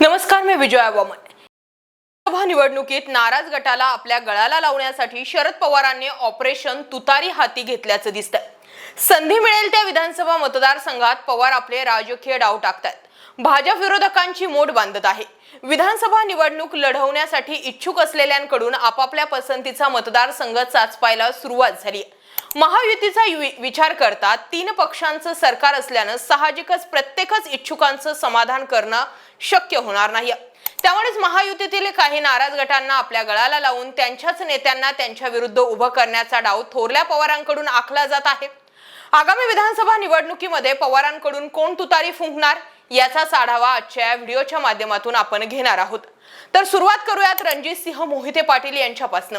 नमस्कार मी विजया वामन. लोकसभा निवडणुकीत नाराज गटाला आपल्या गळाला लावण्यासाठी शरद पवारांनी ऑपरेशन तुतारी हाती घेतल्याचं दिसतंय. संधी मिळेल त्या विधानसभा मतदारसंघात पवार आपले राजकीय डाव टाकतात भाजप विरोधकांची मोड बांधत आहे. विधानसभा निवडणूक लढवण्यासाठी इच्छुक असलेल्यांकडून आपापल्या पसंतीचा मतदारसंघ चाचपायला सुरुवात झाली महायुतीचा वि- विचार करता तीन पक्षांचं सरकार असल्यानं साहजिकच प्रत्येकच इच्छुकांचं समाधान करणं शक्य होणार नाही. त्यामुळेच महायुतीतील काही नाराज गटांना आपल्या गळाला लावून त्यांच्याच नेत्यांना त्यांच्या विरुद्ध उभं करण्याचा डाव थोरल्या पवारांकडून आखला जात आहे. आगामी विधानसभा निवडणुकीमध्ये पवारांकडून कोण तुतारी फुंकणार? याचाच आढावा आजच्या व्हिडिओच्या माध्यमातून आपण घेणार आहोत. तर सुरुवात करूयात रणजित सिंह मोहिते पाटील यांच्यापासनं.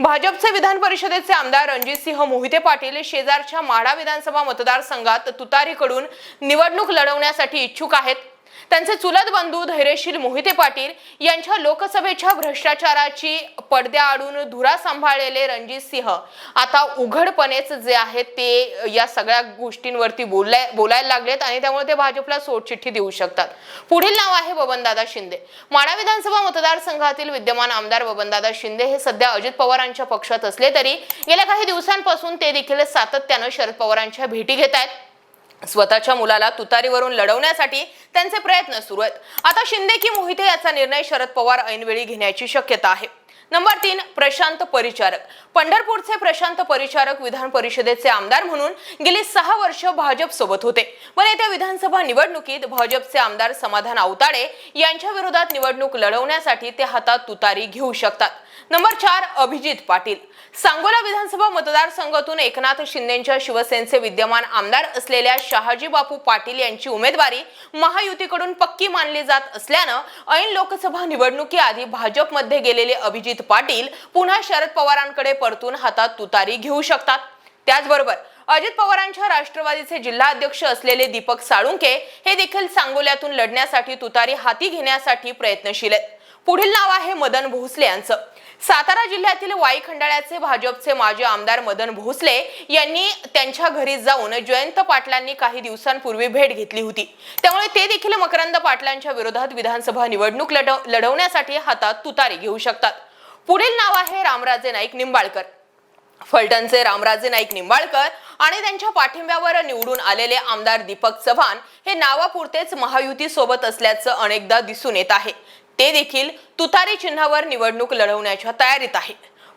भाजपचे विधान परिषदेचे आमदार रणजित सिंह मोहिते पाटील शेजारच्या माढा विधानसभा मतदारसंघात तुतारीकडून निवडणूक लढवण्यासाठी इच्छुक आहेत. त्यांचे चुलत बंधू धैर्यशील मोहिते पाटील यांच्या लोकसभेच्या भ्रष्टाचाराची पडद्याआडून धुरा सांभाळलेले रणजित सिंह आता उघडपणेच जे आहेत ते या सगळ्या गोष्टींवरती बोलाय बोलायला लागलेत आणि त्यामुळे ते भाजपला सोडचिठ्ठी देऊ शकतात. पुढील नाव आहे बबनदादा शिंदे. माडा विधानसभा मतदारसंघातील विद्यमान आमदार बबनदादा शिंदे हे सध्या अजित पवारांच्या पक्षात असले तरी गेल्या काही दिवसांपासून ते देखील सातत्यानं शरद पवारांच्या भेटी घेत आहेत. स्वतःच्या मुलाला तुतारीवरून लढवण्यासाठी त्यांचे प्रयत्न सुरू आहेत. आता शिंदे की मोहिते याचा निर्णय शरद पवार ऐनवेळी घेण्याची शक्यता आहे. नंबर तीन प्रशांत परिचारक. पंढरपूरचे प्रशांत परिचारक विधान परिषदेचे आमदार म्हणून गेली सहा वर्ष भाजप सोबत होते. पण येत्या विधानसभा निवडणुकीत भाजपचे आमदार समाधान आवताडे यांच्या विरोधात निवडणूक लढवण्यासाठी ते हातात तुतारी घेऊ शकतात. नंबर चार अभिजित पाटील. सांगोला विधानसभा मतदारसंघातून एकनाथ शिंदेच्या शिवसेनेचे विद्यमान आमदार असलेल्या शहाजी बापू पाटील यांची उमेदवारी महा महायुतीकडून पक्की मानली जात असल्यानं ऐन लोकसभा निवडणुकीआधी भाजपमध्ये गेलेले अभिजित पाटील पुन्हा शरद पवारांकडे परतून हातात तुतारी घेऊ शकतात. त्याचबरोबर अजित पवारांच्या राष्ट्रवादीचे जिल्हा अध्यक्ष असलेले दीपक साळुंके हे देखील सांगोल्यातून लढण्यासाठी तुतारी हाती घेण्यासाठी प्रयत्नशील आहेत. पुढील नाव आहे मदन भोसले यांचं. सातारा जिल्ह्यातील वाई खंडाळ्याचे भाजपचे माजी आमदार मदन भोसले यांनी त्यांच्या घरी जाऊन जयंत पाटलांनी काही दिवसांपूर्वी भेट घेतली होती. त्यामुळे ते देखील मकरंद पाटलांच्या विरोधात विधानसभा निवडणूक लढव लढवण्यासाठी हातात तुतारी घेऊ शकतात. पुढील नाव आहे रामराजे नाईक निंबाळकर. फलटणचे रामराजे नाईक निंबाळकर आणि त्यांच्या पाठिंब्यावर निवडून आलेले आमदार दीपक चव्हाण हे नावापुरतेच महायुती सोबत असल्याचं अनेकदा दिसून येत आहे. ते देखील तुतारी चिन्हावर निवडणूक लढवण्याच्या तयारीत आहेत.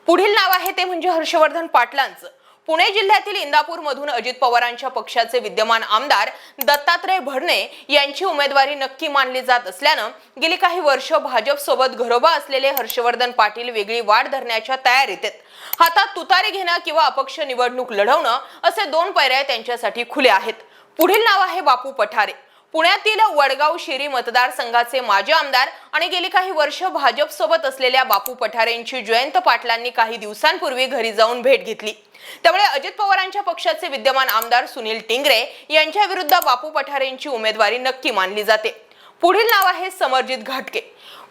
पुढील नाव आहे ते म्हणजे हर्षवर्धन पाटलांचं. पुणे जिल्ह्यातील इंदापूर मधून अजित पवारांच्या पक्षाचे विद्यमान आमदार दत्तात्रय भरणे यांची उमेदवारी नक्की मानली जात असल्यानं गेली काही वर्ष भाजप सोबत घरोबा असलेले हर्षवर्धन पाटील वेगळी वाढ धरण्याच्या तयारीत आहेत. हातात तुतारी घेणं किंवा अपक्ष निवडणूक लढवणं असे दोन पर्याय त्यांच्यासाठी खुले आहेत. पुढील नाव आहे बापू पठारे. पुण्यातील वडगाव शिरी मतदारसंघाचे माजी आमदार आणि गेली काही वर्ष भाजप सोबत असलेल्या बापू पठारेंची जयंत पाटलांनी काही दिवसांपूर्वी घरी जाऊन भेट घेतली. त्यामुळे अजित पवारांच्या पक्षाचे विद्यमान आमदार सुनील टिंगरे यांच्या विरुद्ध बापू पठारेंची उमेदवारी नक्की मानली जाते. पुढील नाव आहे समरजित घाटके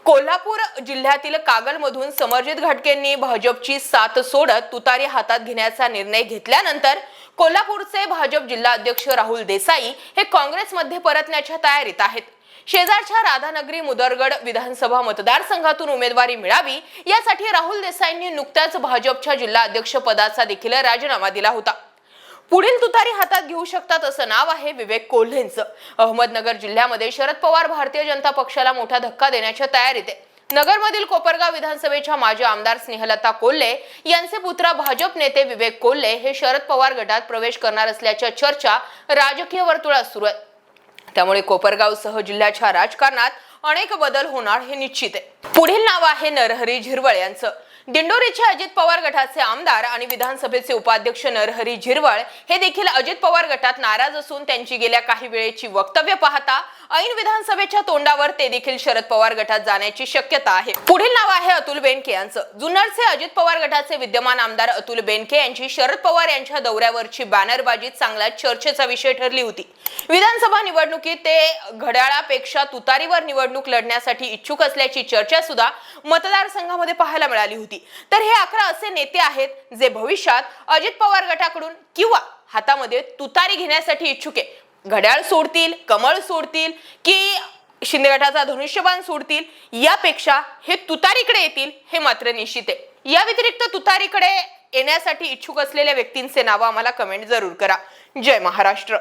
कोल्हापूर जिल्ह्यातील कागलमधून समरजित घाटकेंनी भाजपची साथ सोडत तुतारी हातात घेण्याचा निर्णय घेतल्यानंतर कोल्हापूरचे भाजप जिल्हा अध्यक्ष राहुल देसाई हे काँग्रेसमध्ये परतण्याच्या तयारीत आहेत. शेजारच्या राधानगरी मुदरगड विधानसभा मतदारसंघातून उमेदवारी मिळावी यासाठी राहुल देसाईंनी नुकत्याच भाजपच्या जिल्हा अध्यक्ष पदाचा देखील राजीनामा दिला होता. पुढील तुतारी हातात घेऊ शकतात असं नाव आहे विवेक कोल्हेंचं. अहमदनगर जिल्ह्यामध्ये शरद पवार भारतीय जनता पक्षाला मोठा धक्का देण्याच्या तयारीत आहे. नगरमधील कोपरगाव विधानसभेच्या माजी आमदार स्नेहलता कोल्हे यांचे पुत्र भाजप नेते विवेक कोल्हे हे शरद पवार गटात प्रवेश करणार असल्याच्या चर्चा राजकीय वर्तुळात सुरू आहेत त्यामुळे कोपरगावसह जिल्ह्याच्या राजकारणात अनेक बदल होणार हे निश्चित आहे. पुढील नाव आहे नरहरी झिरवळ यांचं. दिंडोरीचे अजित पवार गटाचे आमदार आणि विधानसभेचे उपाध्यक्ष नरहरी झिरवळ हे देखील अजित पवार गटात नाराज असून त्यांची गेल्या काही वेळेची वक्तव्य पाहता ऐन विधानसभेच्या तोंडावर ते देखील शरद पवार गटात जाण्याची शक्यता आहे. पुढील नाव आहे अतुल बेनके यांचं. जुन्नरचे अजित पवार गटाचे विद्यमान आमदार अतुल बेनके यांची शरद पवार यांच्या दौऱ्यावरची बॅनरबाजी चांगला चर्चेचा विषय ठरली होती. विधानसभा निवडणुकीत ते घड्याळापेक्षा तुतारीवर निवडणूक लढण्यासाठी इच्छुक असल्याची चर्चा सुद्धा मतदारसंघामध्ये पाहायला मिळाली होती. तर हे अकरा असे नेते आहेत जे भविष्यात अजित पवार गटाकडून किंवा हातामध्ये तुतारी घेण्यासाठी इच्छुक आहे. घड्याळ सोडतील कमळ सोडतील की शिंदे गटाचा धनुष्यबाण सोडतील यापेक्षा हे तुतारीकडे येतील हे मात्र निश्चित आहे. या व्यतिरिक्त तुतारीकडे येण्यासाठी इच्छुक असलेल्या व्यक्तींचे नाव आम्हाला कमेंट जरूर करा. जय महाराष्ट्र.